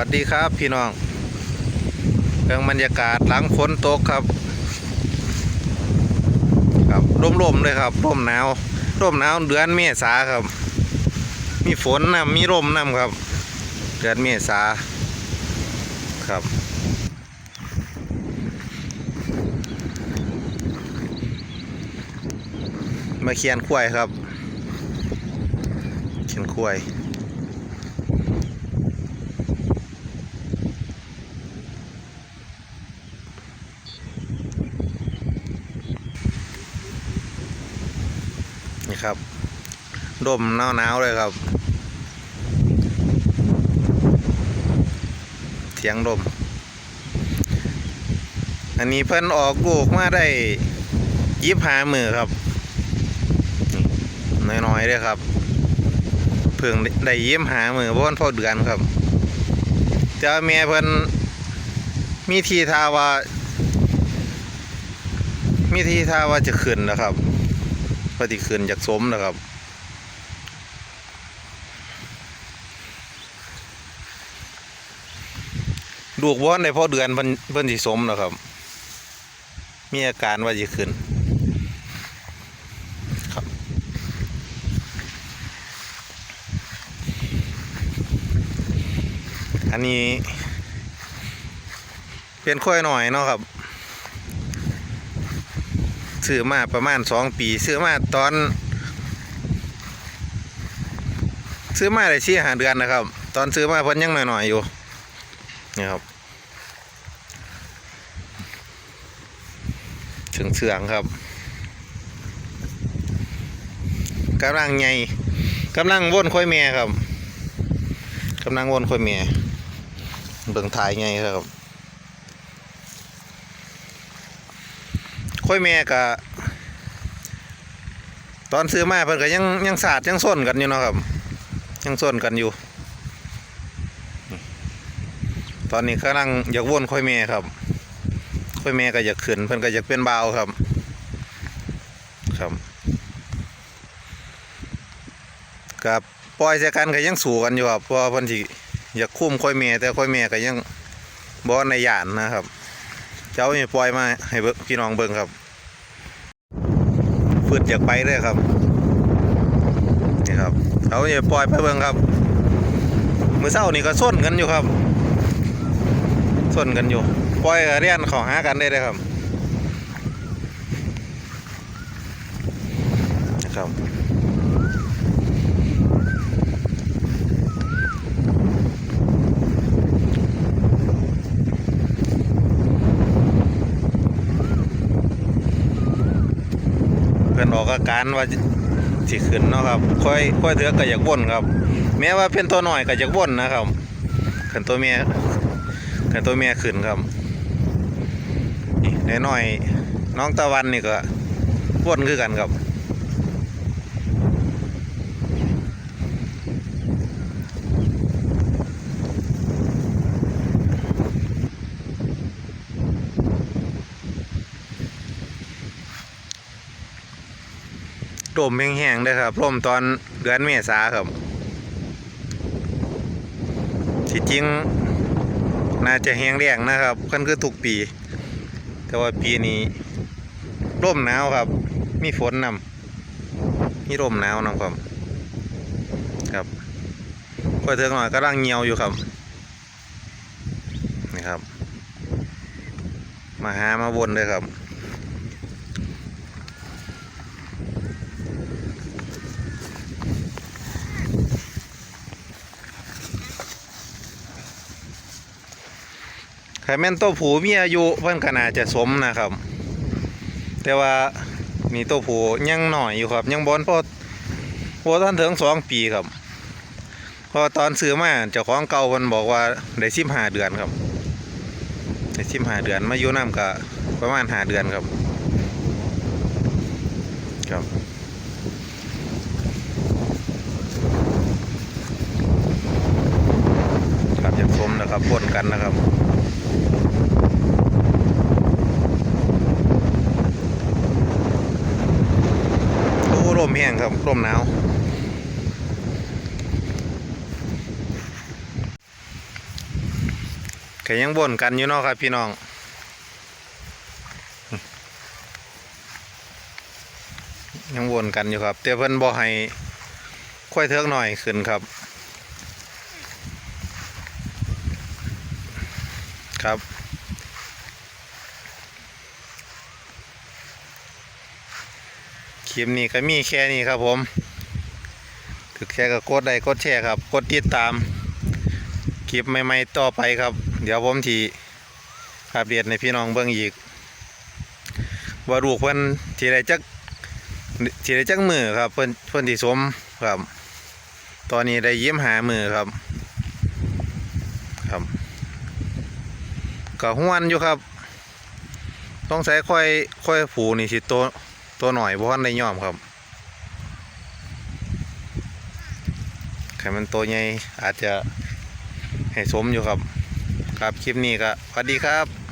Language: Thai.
วัสดีครับพี่น้องเรื่องบรรยากาศหลังฝนตกครับ ครับร่มๆเลยครับร่มหนาวร่มหนาวเดือนเมษาครับ มีฝนนะมีร่มนํครับ เดือนเมษาครับมาเคียนควายครับ เคียนควาย ครับดมหนาวๆเลยครับ เสียงดม อันนี้เพิ่นออกลูกมาได้ยิบหามือครับน้อยๆเลยครับเพิ่งได้ยิบหามือเพราะวันพอเดือนครับแต่ว่าแม่เพิ่นมีทีท่าว่า มีทีท่าว่าจะขึ้นนะครับ ปฏิคืนจากสมนะครับลูกว่านในพ่อเดือนเพิ่นเพิ่นสิสมนะครับ มีอาการว่าจะขึ้นครับ อันนี้เป็นค่อยหน่อยเนาะครับ ซื้อมาประมาณสองปี ซื้อมาตอน ซื้อมาได้ชี้หาเดือนนะครับ ตอนซื้อมาเพิ่นยังหน่อยๆอยู่นี่ครับเชืองเชืองครับกำลังไงกำลังว่นค่อยแม่ครับกำลังว่นค่อยแม่เบิ่งถ่ายไงครับ ค่อยแม่กะตอนซื้อมาเพิ่นก็ยังยังสาดยังส้นกันอยู่เนาะครับ ยังส้นกันอยู่ ตอนนี้กำลังอยากวนค่อยแม่ครับ ค่อยแม่ก็อยากขึ้นเพิ่นก็อยากเป็นเบาครับ ครับกับปล่อยใส่กันก็ยังสู้กันอยู่ครับเพราะเพิ่นสิอยากคุ้มค่อยแม่แต่ค่อยแม่ก็ยังบ่ในหยานนะครับ เจ้าอย่าปล่อยมาให้พี่น้องเบิ่งครับ พืชอยากไปเลยครับนี่ครับเขาอย่าปล่อยไปเบิ่งครับมือเศร้านี่ก็ส้นกันอยู่ครับส้นกันอยู่ปล่อยเรียนเขอหากันได้เลยครับนะครับ เพื่อนออกอาการว่าสิขึ้นเนาะครับค่อยค่อยเถือก็อยากบ่นครับ แม้ว่าเป็นตัวหน่อยก็อยากบ่นนะครับขันตัวเมียขันตัวเมียขึ้นครับนี่น้อยน้องตะวันนี่ก็บ่นคือกันครับ ลมแห้งๆเลยครับลมตอนเดือนเมษาครับ ที่จริงน่าจะแห้งแล้งนะครับกันคือทุกปี แต่ว่าปีนี้ร่มหนาวครับ มีฝนนำมีร่มหนาวนำครับ ครับค่อยเถิงหน่อยกำลังเงียวอยู่ครับนี่ครับ มาหามาวนเลยครับ ไข่แม่นตัวผูมีอายุเพิ่นขนาจะสมนะครับ แต่ว่ามีตัวผูยังหน่อยอยู่ครับ ยังบอนพอพอท่านถึงสองปีครับพอตอนซื้อมาเจ้าของเก่าเพิ่นบอกว่าได้สิบห้าเดือนครับได้สิบห้าเดือนมาอยู่น้ำกะประมาณห้าเดือนครับ ครับครับอยากสมนะครับพ่นกันนะครับ โอ้ลม แห้งครับลมหนาวก็ยังบ่นกันอยู่เนาะครับพี่น้องยังวนกันอยู่ครับแต่เพิ่นบ่ให้ค่อยเทิกหน่อยขึ้นครับ ครับ คลิปนี้ก็มีแค่นี้ครับผมถึกแค่ก็กดไลค์กดแชร์ครับ กดติดตามคลิปใหม่ๆต่อไปครับ เดี๋ยวผมทีอัปเดตในพี่น้องเบิ่งอีก ว่าลูกเพิ่นทีไรจักทีไรจักมือครับ เพิ่อนเพิ่อนที่สมครับ ตอนนี้ได้ยิ้มหามือครับ ครับก็ห้วนอยู่ครับ ต้องใช้ค่อยค่อยผูนี่สิตัว ตัวหน่อยเพราะในย่อมครับไข่มันตัวใหญ่อาจจะให้สมอยู่ครับ ครับคลิปนี้ก็สวัสดีครับ